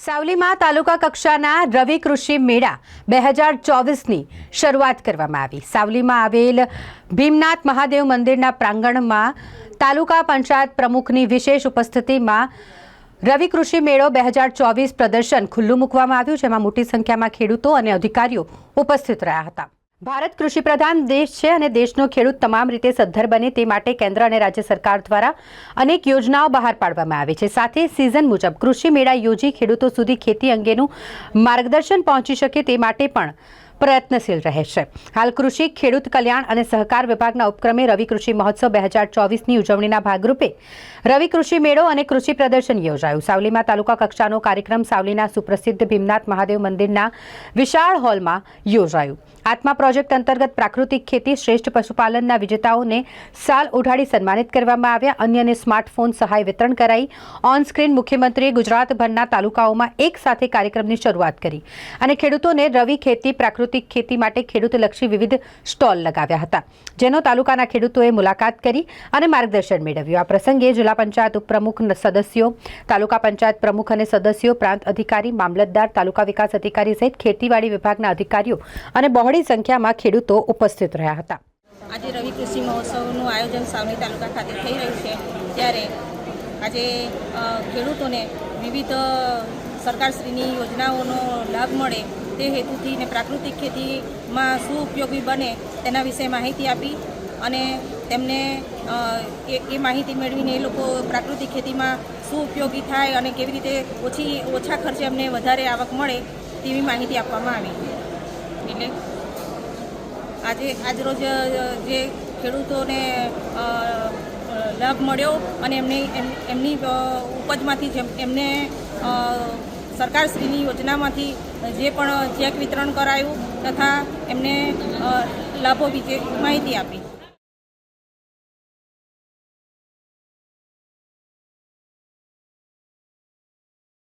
સાવલીમાં તાલુકા કક્ષાના રવિ કૃષિ મેળા બે હજાર ચોવીસની શરૂઆત કરવામાં આવી. સાવલીમાં આવેલ ભીમનાથ મહાદેવ મંદિરના પ્રાંગણમાં તાલુકા પંચાયત પ્રમુખની વિશેષ ઉપસ્થિતિમાં રવિ કૃષિ મેળો બે હજાર ચોવીસ પ્રદર્શન ખુલ્લું મૂકવામાં આવ્યું, જેમાં મોટી સંખ્યામાં ખેડૂતો અને અધિકારીઓ ઉપસ્થિત રહ્યા હતા. ભારત કૃષિ પ્રધાન દેશ છે અને દેશનો ખેડૂત તમામ રીતે સદ્ધર બને તે માટે કેન્દ્ર અને રાજ્ય સરકાર દ્વારા અનેક યોજનાઓ બહાર પાડવામાં આવી છે. સાથે સિઝન મુજબ કૃષિ મેળા યોજી ખેડૂતો સુધી ખેતી અંગેનું માર્ગદર્શન પહોંચી શકે તે માટે પણ પ્રયત્નશીલ રહેશે. હાલ કૃષિ, ખેડૂત કલ્યાણ અને સહકાર વિભાગના ઉપક્રમે રવિ કૃષિ મહોત્સવ બે હજાર ચોવીસની ઉજવણીના ભાગરૂપે રવિ કૃષિ મેળો અને કૃષિ પ્રદર્શન યોજાયું. સાવલીમાં તાલુકા કક્ષાનો કાર્યક્રમ સાવલીના સુપ્રસિદ્ધ ભીમનાથ મહાદેવ મંદિરના વિશાળ હોલમાં યોજાયું. આત્મા પ્રોજેક્ટ અંતર્ગત પ્રાકૃતિક ખેતી શ્રેષ્ઠ પશુપાલનના વિજેતાઓને સાલ ઉઠાડી સન્માનિત કરવામાં આવ્યા. અન્યને સ્માર્ટફોન સહાય વિતરણ કરાઈ. ઓન સ્ક્રીન મુખ્યમંત્રીએ ગુજરાતભરના તાલુકાઓમાં એક સાથે કાર્યક્રમની શરૂઆત કરી અને ખેડૂતોને રવિ ખેતી પ્રાકૃતિક ખેતી માટે ખેડૂતલક્ષી વિવિધ સ્ટોલ લગાવ્યા હતા, જેનો તાલુકાના ખેડૂતોએ મુલાકાત કરી અને માર્ગદર્શન મેળવ્યું. આ પ્રસંગે જિલ્લા પંચાયત ઉપપ્રમુખ સદસ્યો, તાલુકા પંચાયત પ્રમુખ અને સદસ્યો, પ્રાંત અધિકારી, મામલતદાર, તાલુકા વિકાસ અધિકારી સહિત ખેતીવાડી વિભાગના અધિકારીઓ અને બહોળી સંખ્યામાં ખેડૂતો ઉપસ્થિત રહ્યા હતા. આજે રવિ કૃષિ મહોત્સવનું આયોજન સાવલી તાલુકા ખાતે થઈ રહ્યું છે, ત્યારે આજે ખેડૂતોને વિવિધ સરકારશ્રીની યોજનાઓનો લાભ મળે તે હેતુથી ને પ્રાકૃતિક ખેતીમાં શું ઉપયોગી બને તેના વિશે માહિતી આપી અને તેમને એ માહિતી મેળવીને એ લોકો પ્રાકૃતિક ખેતીમાં શું ઉપયોગી થાય અને કેવી રીતે ઓછી, ઓછા ખર્ચે અમને વધારે આવક મળે તેવી માહિતી આપવામાં આવી. એટલે આજે આજરોજ જે ખેડૂતોને લાભ મળ્યો અને એમની, એમ- એમની ઉપજમાંથી જેમ, એમને સરકારશ્રીની યોજનામાંથી જે પણ ચેક વિતરણ કરાયું તથા એમને લાભો વિશે માહિતી આપી.